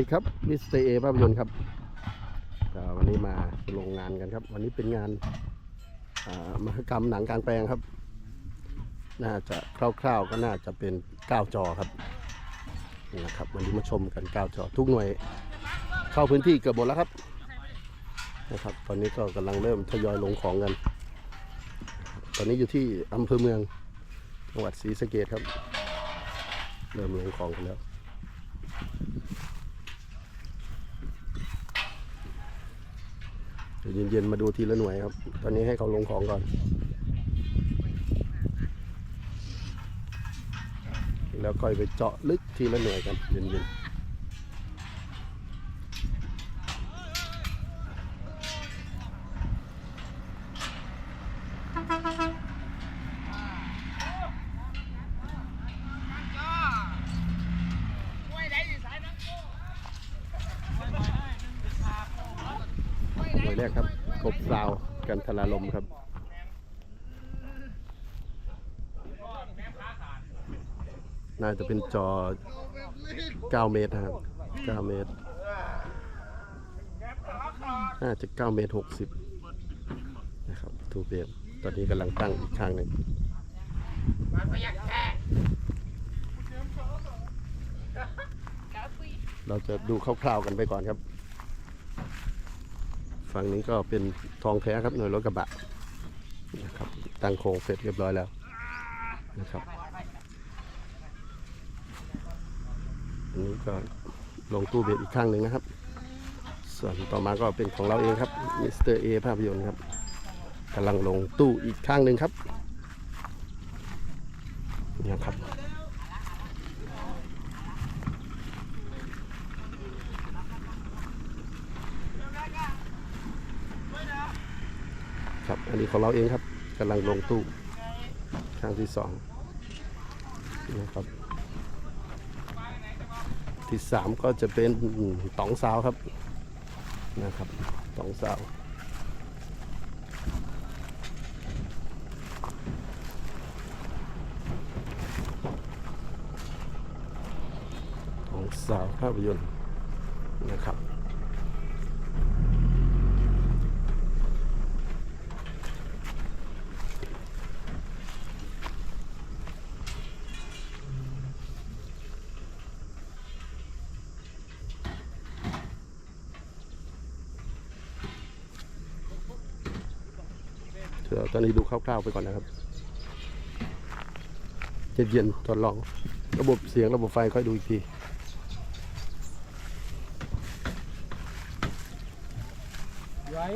ดีครับมิสเตอร์เอภาพยนตร์ครับวันนี้มาโรงงานกันครับ วันนี้เป็นงานมหกรรมหนังกลางแปลงครับ น่าจะคร่าวๆก็น่าจะเป็น9จอครับนี่นะครับ วันนี้มาชมกัน9จอทุกหน่วยเข้าพื้นที่เกือบหมดแล้วครับนะครับ ตอนนี้ก็กำลังเริ่มทยอยลงของกัน ตอนนี้อยู่ที่อำเภอเมืองจังหวัดศรีสะเกดครับ เริ่มลงของกันแล้ว เดี๋ยวเย็นๆมาดูทีละหน่วยครับ ตอนนี้ให้เขาลงของก่อน แล้วค่อยไปเจาะลึกทีละหน่วยกันเย็นๆ หน่วยแรกครับ กบซาวกันทลาลมครับ น่า จะเป็นจอ 9 เมตรนะครับ 9 เมตรน่าจะ 9 เมตร 60 นะครับทูเบสตอนนี้กำลังตั้งอีกข้างหนึ่งเราจะดูคร่าวๆกันไปก่อนครับ ฝั่งนี้ก็เป็นทองแท้ครับหน่วยรถกระบะนะครับตั้งโครงเสร็จเรียบร้อยแล้วนะครับ อันนี้ก็ลงตู้เบสอีกข้างหนึ่งนะครับ ส่วนต่อมาก็เป็นของเราเองครับมิสเตอร์เอภาพยนตร์ครับกำลังลงตู้อีกข้างหนึ่งครับนี่ครับครับอันนี้ของเราเองครับกำลังลงตู้ครั้งที่สองนะครับ ที่สามก็จะเป็นตองสาวครับนะครับตองสาวตองสาวภาพยนตร์นะครับ ตอนนี้ดูคร่าวๆไปก่อนนะครับเย็นๆทดลอง ระบบเสียงระบบไฟค่อยดูอีกทีไว้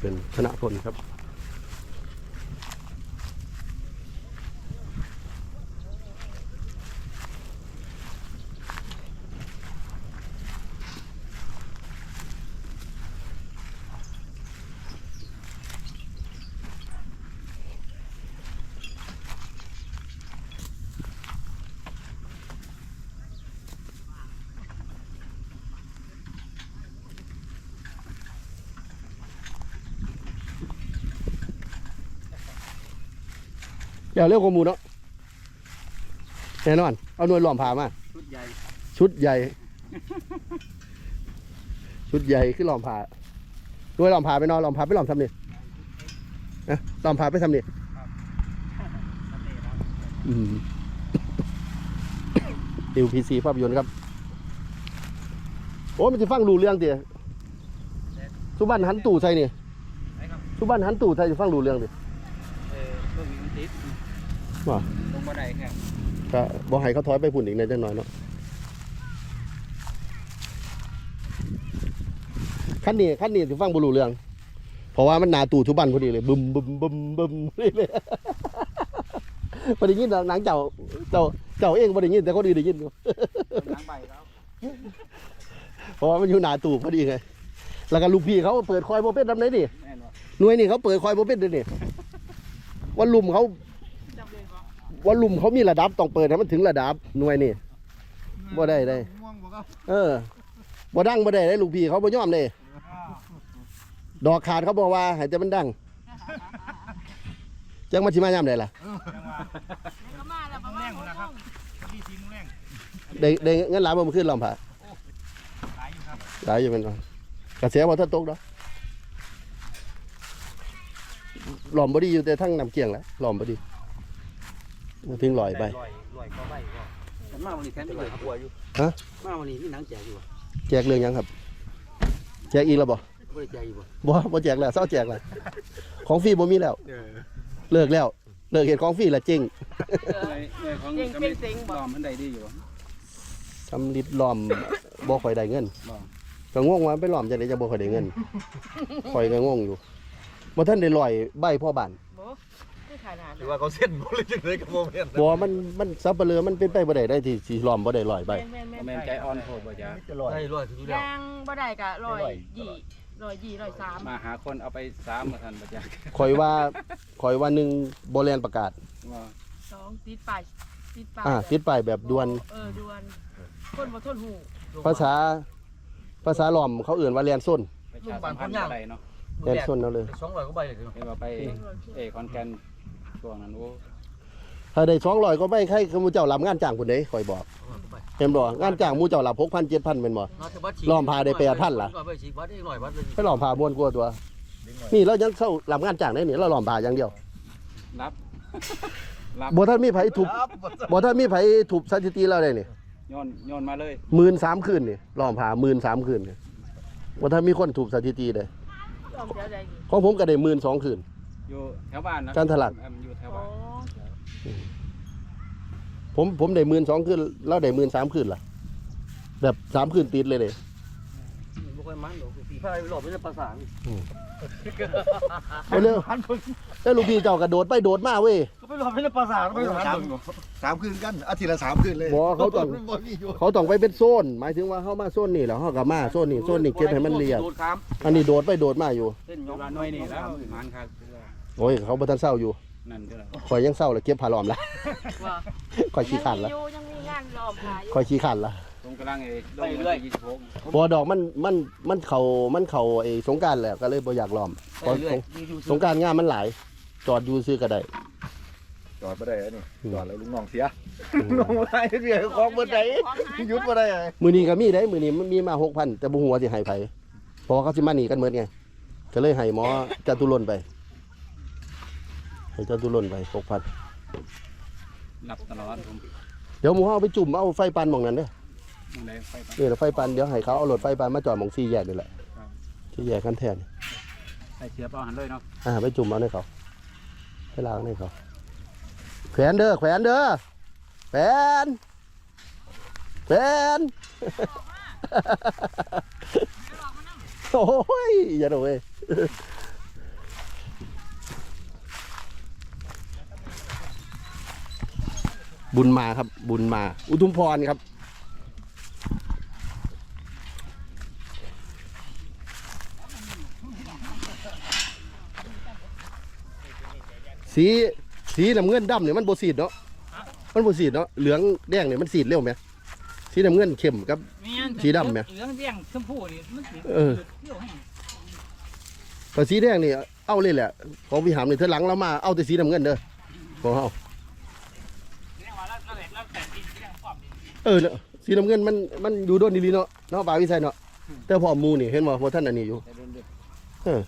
เป็นธนพลครับ เดี๋ยวเรียกข้อมูลเนาะแน่นอน เอาหน่วยหลอมผ่ามา ชุดใหญ่ชุดใหญ่ ชุดใหญ่คือหลอมผ่าด้วยหลอมผ่าไปนอนหลอมผ่าไปหลอมทำนี่นะหลอมผ่าไปทำนี่สเตทครับอืม LPC ภาพยนตร์ครับ โอ้มันจะฟังรู้เรื่องเดียสุบันหันตู่ใช่นี่ ไหนครับสุบันหันตู่ใช่จะฟังรู้เรื่องดิ เออเรื่องนี้มันติด ว่าลงมาได้แค่ก็บอกให้เขาถอยไปพุ่นอีกในอยจังหน่อยเนาะขั้นนี้ขั้นนี้จะฟังบรูเรื่อง เพราะว่ามันหนาตู่ทุบันพอดีเลยบึมบึมบึมบึมเลยเลยพอได้ยินหนังเจ้าเจ้าเจ้าเองพอได้ยินแต่คนอื่นได้ยินอยู่หลังใบแล้วเพราะว่ามันอยู่หนาตู่พอดีไงแล้วก็ลูกพี่เขาเปิดคอยโบเป็นทำไหนดิแน่นอนหน่วยนี่เขาเปิดคอยโบเป็นด้วยนี่วันลุมเขาจำเลยครับ วันลุมเขามีระดับต้องเปิดให้มันถึงระดับหน่วยนี่ บ่ได้ได้ ม่วงบ่ครับเออบ่ดังบ่ได้เลยลูกพี่เขาบ่ยอมเลยดอกขาดเขาบอกว่าให้แต่มันดังจังมาสิมายามใดล่ะก็มาแล้วประมาณหกโมงที่ทีมแรงได้ได้เงินหลายบ่มาขึ้นลอมผ้าหลายอยู่ครับหลายอยู่เป็นว่กระแสบ่ทันตกดอกหลอมบ่ดีอยู่แต่ทั้งน้ำเกียงแล้วหลอมบ่ดี มาถึงลอยไป ลอยลอยก็ใบก็ฉันมาวันนี้แทนที่เลยครับบัวอยู่ฮะ มาวันนี้มีหนังแจกอยู่บ่แจกเรื่องหยังครับ แจกอีกแล้วบ่บ่ได้แจกอยู่บ่บ่บ่แจกแล้วเศร้าแจกแล้วของฟรีบ่มีแล้ว เออเลิกแล้ว เลิกเฮ็ดของฟรีแล้วจริงเงยของก็ไม่ลอมมันได้ดีอยู่บ่สำลิดล้อมบ่ค่อยได้เงินบ่ ก็งงว่าไปล้อมจังได๋จะบ่ค่อยได้เงินข่อยก็งงอยู่บ่ทันได้ลอยใบพ่อบ้านโบคือ ขนาดหรือว่าเขาเส้นบ่เลยจังเลยกับโมเมนต์บ่มันมันสับเปลือมันเป็นไปบ่ได้ได้ที่สิล้อมบ่ได้ลอยใบแม่นแม่นแม่แม่นนใจอ่อนโพดบ่จ้าจะลอยได้ลอยคือแล้วยางบ่ได้กะร้อยยี่ร้อยยี่ร้อยสามมาหาคนเอาไป3มาทันบ่จ้าข่อยว่าข่อยว่าหนึ่งบ่แลนประกาศว่าสองติดป้ายติดป้ายอ่าติดป้ายแบบด่วนเออด่วนคนบ่ทนหูภาษาภาษาล้อมเขาเอื่นว่าแลนส้นประชาสัมพันธ์อะไรเนาะแลนส้นเอาเลยสองร้อยกว่าใบเลยเห็นว่าไปเอคอนแกน ช่วงนั้นโอ้ถ้าได้200ก็ไม่ใครคือหมู่เจ้ารับงานจ้างพุ่นเด้ข่อยบอกเห็นบ่งานจ้างหมู่เจ้ารับ6,000 7,000แม่นบ่ล้อมพาได้8,000ล่ะไปฉีกวัดได้หน่อยวัดเลยไปล้อมผ้าม่วนกว่าตัว นี่เรายังเข้ารับงานจ้างได้นี่เราล้อมผ้าอย่างเดียวรับรับบ่ทันมีไผถูกบ่ทันมีไผถูกสถิติแล้วได้นี่โยนโยนมาเลย13,000คืนนี่ล้อมผ้า13,000คืนนี่บ่ทันมีคนถูกสถิติเลยยอมเสียใจอีกของผมก็ได้12,000คืนอยู่แถวบ้านนะการตลาดเอิ่ม อยู่แถวโอ้บ้านผมผมได้12,000คืนเราได้13,000คืนล่ะ แบบ3คืนติดเลยเด้บ่ค่อยมันดอกปีพายหลบไม่ได้ภาษาเอาเร็วแล้วลูกพี่เจ้ากระโดดไปโดดมาเว้ยก็ไปหลบไม่ได้ภาษาไม่สามสามคืนกันอาทิตย์ละสามคืนเลยบ่เขาต้องบ่มีอยู่เขาต้องไปเป็นโซน หมายถึงว่าเขามาโซนนี่แล้วเขาก็มาโซนนี่โซนนี่เก็บให้มันเรียบดูดครับอันนี้โดดไปโดดมาอยู่เส้นยกหน่วยนี่แล้วมันครับโอ้ยเขาบ่ทันเศร้าอยู่ นั่นเด้อข่อยยังเศร้าเลยเก็บผ้าล้อมละว่าข่อยขี้ขันละยังมีอยู่ยังมีงานรอมขายอยู่ข่อยขี้ขันละผมกำลังไอ้ลงเรื่อย ยี่สิบหกบ่ดอกมันมันมันเข้ามันเข้าไอ้สงกรารแหละก็เลยบ่อยากล้อมเพราะสงสงกรารงานมันหลาย จอดอยู่ซื้อก็ได้จอดไม่ได้อันนี่อืมจอดแล้วลุงน้องเสียลุงน้องไม่ได้เสียของเมื่อไหร่หยุดไม่ได้ไงมื้อนี้ก็มีได้มื้อนี้มันมีมา6,000แต่บ่ฮู้ว่าสิให้ไผเพราะว่าเขาสิมานี่กันหมดไงก็เลยให้หมอจตุรนต์ไป ให้จตุรนต์ไป6,000หลับตลอดผมเดี๋ยวหมูเฮาไปจุ่มเอาไฟปันหม่องนั้นเด้อมึงได้ไฟปะ นี่แหละไฟปันเดี๋ยวให้เขาเอารถไฟปันมาจอดหมองสี่แยกนี่แหละครับสี่แยกกันแทนใส่เสียบเอาหันเลยเนาะอ่าไปจุ่มเอาในเขาไปล้างในเขาแขวนเด้อแขวนเด้อแขวนแขวนโอ้ยอย่าโดนเว้ย บุญมาครับ บุญมา อุทุมพรครับ สีสีน้ำเงินดำเนี่ยมันโบสีดเนาะมันโบสีดเนาะเหลืองแดงเนี่ยมันสีดเร็วไหมสีน้ำเงินเข้มกับ สีดำไหม เหลืองแดงชมพูนี่มันสีเออแต่สีแดงนี่เอาเลยแหละ ของพี่หามนี่เธอหลังเรามาเอาแต่สีน้ำเงินเด้อของเขา เออเนอะสีน้ำเงินมันมันอยู่โดนดีๆเนาะเนาะปลาวิสัยเนาะแต่พอหมูนี่เห็นบ่พอท่านอันนี้อยู่เออ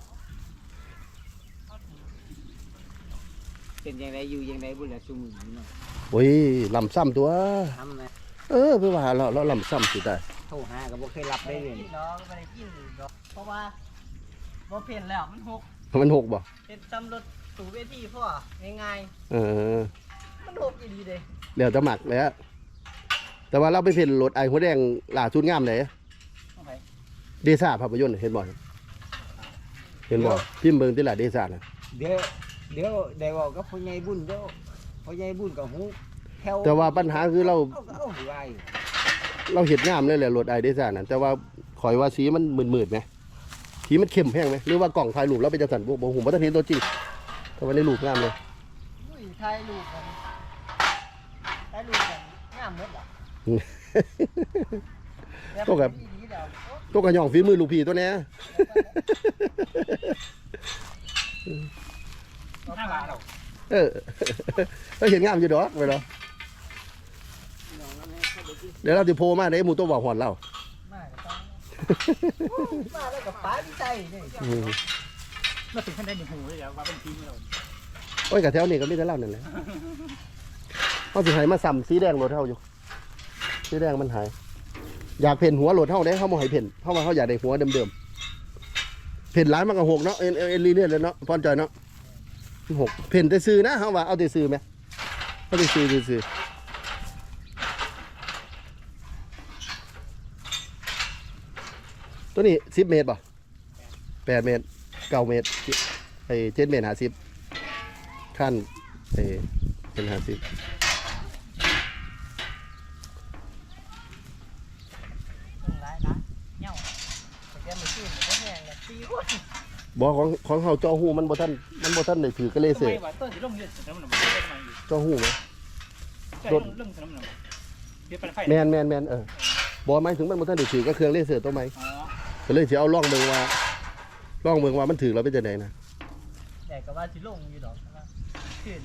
เป็นยังไงอยู่ยังไงบุญละชุมเนาะโอ้ยลำซ้ำตัวทำไงเออเพื่อว่าเราเราลำซ้ำสิได้โทรหาก็บ่เคยรับได้เลยกินดอกไม่ได้กินดอกเพราะว่าบ่เปลี่ยนแล้วมันหกมันหกบ่เป็นจำรถสู่เวทีพ่อง่ายเออๆมันหกอีดีเลยเดี๋ยวจะหมักแล้ว แต่ว่าเราไปเพ่นรถไอ้หัวแดงล่าสุดงามเลยเดซ่าภาพยนตร์เห็นบ่เห็นบ่พิมพ์เบิ่งติล่ะเดซ่าน่ะ เดี๋ยวเดี๋ยวเดี๋ยวบอกกับพ่อใหญ่บุญเดี๋ยวพ่อใหญ่บุญกับหูแถวแต่ว่าปัญหาคือเรา เอาก็เอาให้ไว้เราเห็นงามเลยแหละรถไอ้เดซ่าน่ะแต่ว่าข่อยว่าสีมันมืดๆไหมสีมันเข้มแห้งไหมหรือว่ากล่องถ่ายรูปเราเป็นจังซั่นบ่บ่ฮู้บ่ทันเห็นตัวจริงแต่ว่าในรูปงามเลย อุ้ยถ่ายรูปกันถ่ายรูปกันงามหมดอะ ตัวกับอีดีแล้วโอ้ตัวกระย่องฝีมือลูกพี่ตัวเนี้ยห้าบาทหรอกเออก็เห็นงามอยู่ดอกไปเนาะเดี๋ยวเราจะโพมาได้หมูตัวบอกหอนเรามาก็ต้องมาแล้วก็ป้าที่ใจนี่อืมมาถึงขั้นได้หนึ่งหูเลยแล้วว่าเป็นทีมเราโอ้ยกับแถวนี้ก็มีแต่เล่านั่นแหละเขาสิใหายมาซ้ำสีแดงรถเท่าอยู่ สีแดงมันหาย อยากเพ่นหัวรถเท่าได้เขาบ่ให้เพ่นเพราะว่าเขาอยากได้หัวเดิมๆเพ่นร้านมันก็หกเนาะเอ็นเอ็นเอ็นลีเนี่ยเลยเนาะพรจอยเนาะหกเพ่นแต่ซื้อนะเขาว่าเอาแต่ซื้อไหมเอาแต่ซื้อซื้อตัวนี้สิบเมตรป่ะแปดเมตรเก้าเมตรไอ้เจ็ดเมตรหาสิบขั้นไอ้เป็นหาสิบ หลายนะเหี่ยว แต่แกไม่ขึ้นก็แห้งเลยตีคนบอกของของเขาจอหูมันบ่ท่านมันบ่ท่านได้ถือกระเลเสือว่าต้นจะลงเยอะสนามหนุ่มได้ทำไมอยู่จอหูไหมลงลงสนามหนุ่มเดี๋ยวไปไฟแมนแมนแมนเออบอกหมายถึงมันบ่ท่านได้ถือก็เครื่องเลเสือตัวไหมอ๋อก็เลยสิเอาล่องเมืองว่าล่องเมืองว่ามันถือเราเป็นจังไดนะแต่ก็ว่าสิลงอยู่ดอกนะขึ้น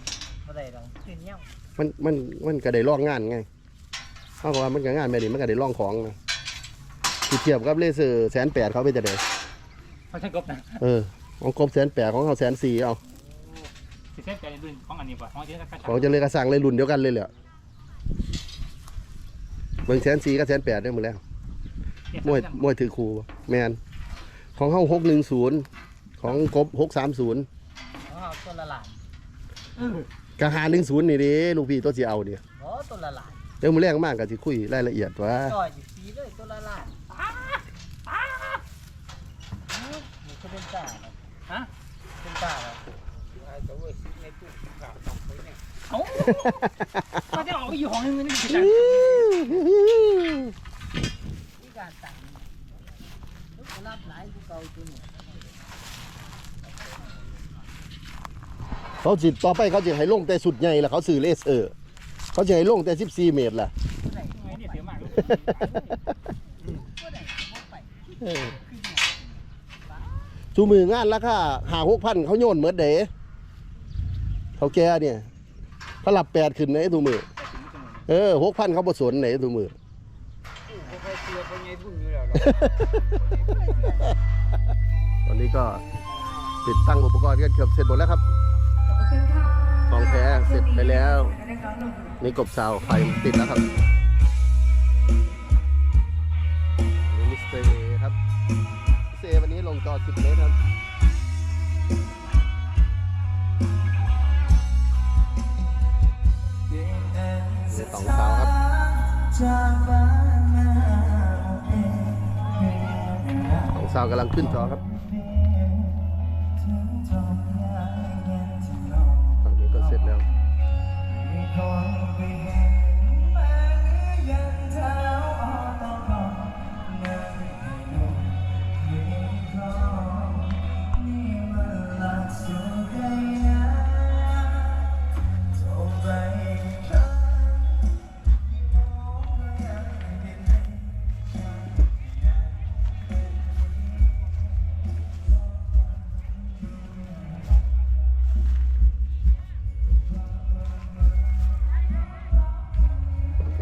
บ่ได้ดอกขึ้นเหี่ยวมันมันมันก็ได้ล่องงานไงเพราะว่ามันก็งานแม่นี่มันก็ได้ล่องของนะ ที่เทียบกับเลเซอร์แสนแปดเขาเป็นจังไดเขาใช้กบนะเออของกบแสนแปดของเขาแสนสี่เอาสิเซฟใจรุ่นของอันนี้ป่ะของที่เขาของจะเลยกระสังเลยรุ่นเดียวกันเลยแหละเบิ่งแสนสี่กับแสนแปดได้หมดแล้วมวยมวยถือครูบ่แมนของเฮาหกหนึ่งศูนย์ของกบหกสามศูนย์ของเฮาต้นละหลานกะหาหนึ่งศูนย์นี่เด้ลูกพี่ตัวสิเอาเนี่ยอ๋อต้นละหลานเดี๋ยวมือแรงมากก็สิคุยรายละเอียดว่าต่อยอยู่สีเลยต้นละหลานนี่ก็ เป็นตาเนาะฮะเป็นตาเนาะเอ้าก็จะออกไปอยู่ห้องนึงนี่คือที่การตังลูกก็รับหลายกูเก่าตัวนี้เขาสิต่อไปเขาจะให้ลงแต่สุดใหญ่แล้วเขาสื่อเลเซอร์เขาจะให้ลงแต่สิบสี่เมตรล่ะไงเนี่ยเสียมากเออ ชูมืองานราคาหาหกพันเขาโยนเหมือนเด๋เขาแก่เนี่ยเขาหลับแปดขึ้นในทูมือ เออหกพันเขาผสนไหนทูมือตอนนี้ก็ติดตั้งอุปกรณ์กันเกือบเสร็จหมดแล้วครับของแท้เสร็จไปแล้ว นี่กบเสาไฟติดแล้วครับ 80 เมตรครับเขสองสาวครับสองสาวกำลังขึ้นจอครับฝั่งนี้ก็เสร็จแล้ว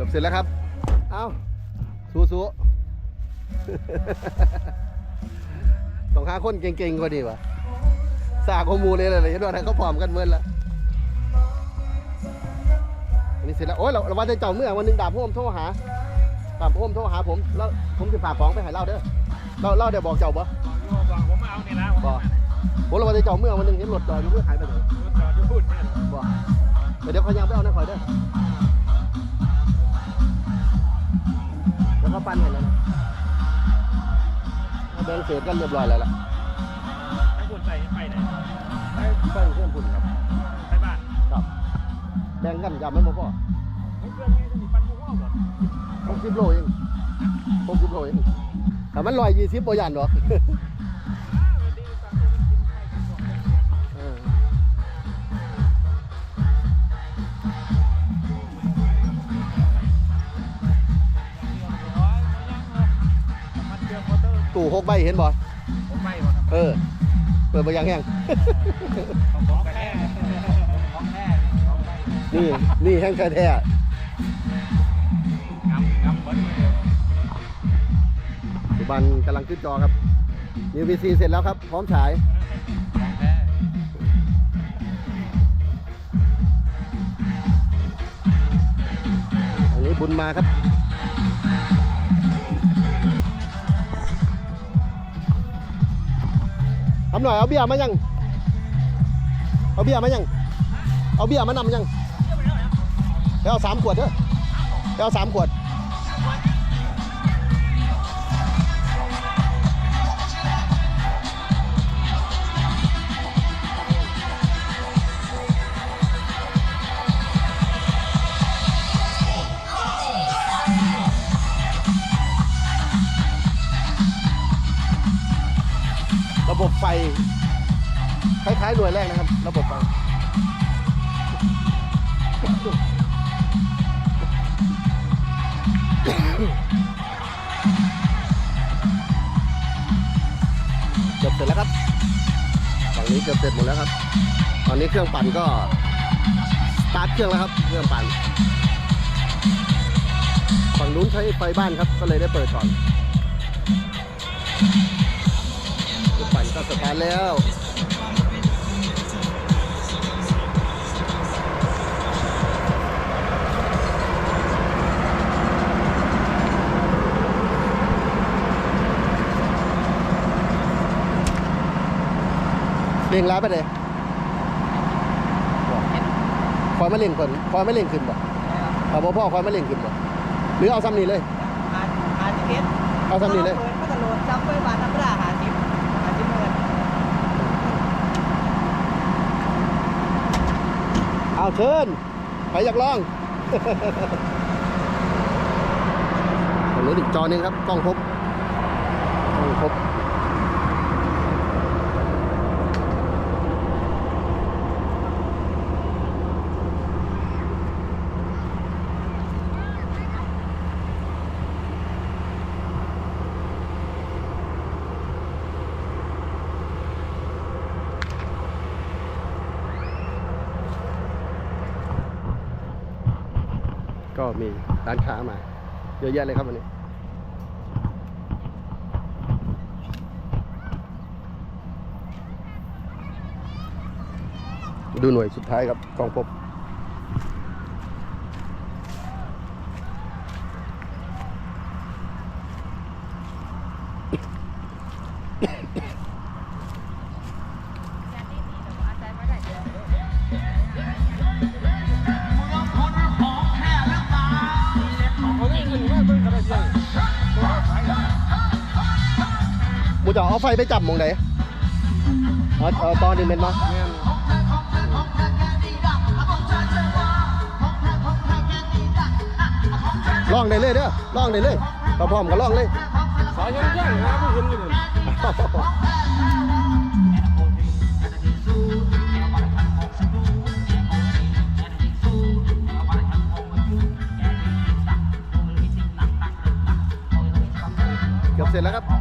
กือบเสร็จแล้วครับ เอาสู้สู้ต้องหาคนเก่งๆกว่าดีวะสาข้อมูลเลยเลยเห็นว่าเขาพร้อมกันเมื่อแล้วอันนี้เสร็จแล้ว โอ้ยเราเราว่าจะเจ้าเมื่อวันหนึงดาบพ่มโทรหาดาบพ่มโทรหาผม แล้วผมจะฝากของไปให้เล่าเด้อเล่าเล่าเดี๋ยวบอกเจ้าบ่บอกผมมาเอาเนี่ยนะบอกผมเราว่าจะเจ้าเมื่อวันหนึงเห็นรถจอดอยู่เมื่อหายไปไหนจอดอยู่พูดเนี่ยบอกเดี๋ยวเขายังไปเอาในข่อยเด้อ ปั้นเห็นแล้วนะเอาแบ่งเศษกันเรียบร้อยแล้วล่ะให้คุณใส่ไปไหนไปไปเพื่อนคุณครับไปบ้านครับแบ่งกันยำไม่พอเพื่อนไงจะมีปันพวกว่าหมดหกสิบโลเองหกสิบโลเองแต่มันลอยยี่สิบโปยันหรอกเอ ตู้หกใบเห็นบ่ผมไม่หรอกครับเออ เปิดไปยังแห้ง ของของแค่ของนี่นี่แห้งแท้แท้งำงำเบิ้ลมาเดียวสุบันกำลังขึ้นจอครับนิวบีซีเสร็จแล้วครับ พร้อมฉาย ของแท้อันนี้บุญมาครับ หน่อยเอาเบียร์มายัง เอาเบียร์มายัง เอาเบียร์มานำยังไปเอาสามขวดเด้อไปเอาสามขวด นี้เกือบเสร็จหมดแล้วครับ ตอนนี้เครื่องปั่นก็สตาร์ทเครื่องแล้วครับเครื่องปั่นฝั่งนู้นใช้ไฟบ้านครับก็เลยได้เปิดก่อนเครื่องปั่นก็สตาร์ทแล้ว เร่งร้ายไปเลยคอยมาเล่งก่อนคอยมาเล่งขึ้นบ่เอาบ่พ่อคอยมาเล่งขึ้นบ่หรือเอาซ้ำนี้เลย หาหาสิบเอ็ดเอาซ้ำนี้เลยเปิดมันก็โหลดจำไว้บาทธรรมดาหาสิบหาสิบเงินเอาเชิญไปอยากลองตรงนี้อีกจอหนึงครับกล้องพบกล้องพบ ก็มีร้านค้ามา เยอะแยะเลยครับวันนี้ดูหน่วยสุดท้ายครับกองพบ ไฟไปจับมองไหนเอาเอาตอนนี้เป็นมาลองได้เลยเด้อลองได้เลยเราพร้อมๆก็ลองเลยสายยังยังนะไม่เห็นอยู่เลยเกือบเสร็จแล้วครับ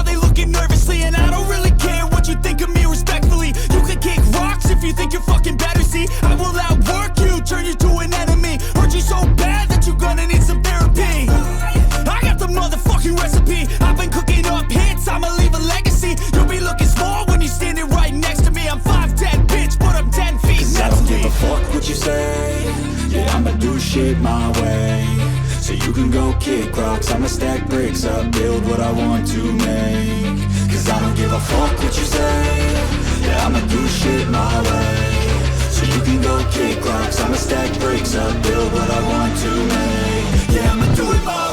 turn you to an enemy. Hurt you so bad that you're gonna need some therapy. I got the motherfucking recipe. I've been cooking up hits, I'ma leave a legacy. You'll be looking small when you're standing right next to me. I'm 5'10, bitch, but I'm 10 feet Cause I don't give a fuck what you say. Yeah, I'ma do shit my way. So you can go kick rocks, I'ma stack bricks up, build what I want to make. Cause I don't give a fuck what you say. Yeah, I'ma do shit my way. Go kick rocks, I'ma stack bricks up, build what I want to make. Yeah, I'ma do it my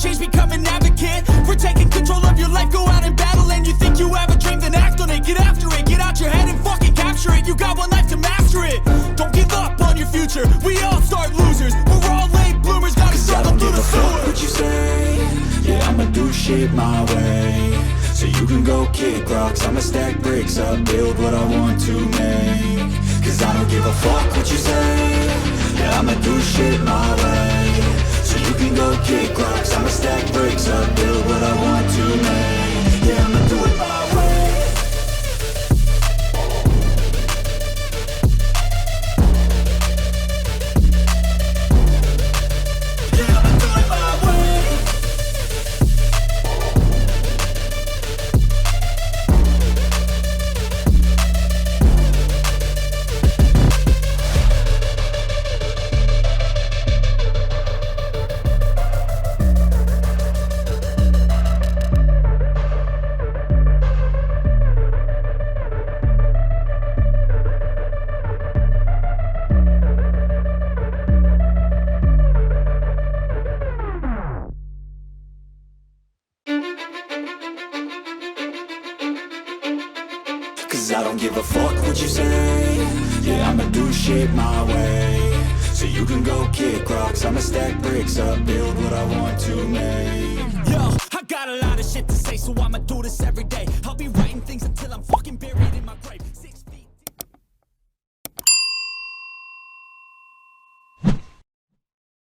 change, become an advocate. For taking control of your life, go out and battle. And you think you have a dream, then act on it. Get after it, get out your head and fucking capture it. You got one life to master it. Don't give up on your future. We all start losers. We're all late bloomers, gotta struggle through the sewer. what you say. Yeah, I'ma do shit my way. So you can go kick rocks, I'ma stack bricks up, build what I want to make. Cause I don't give a fuck what you say. Yeah, I'ma do shit my way. Can go kick rocks, I'ma stack bricks up, build what I want to make.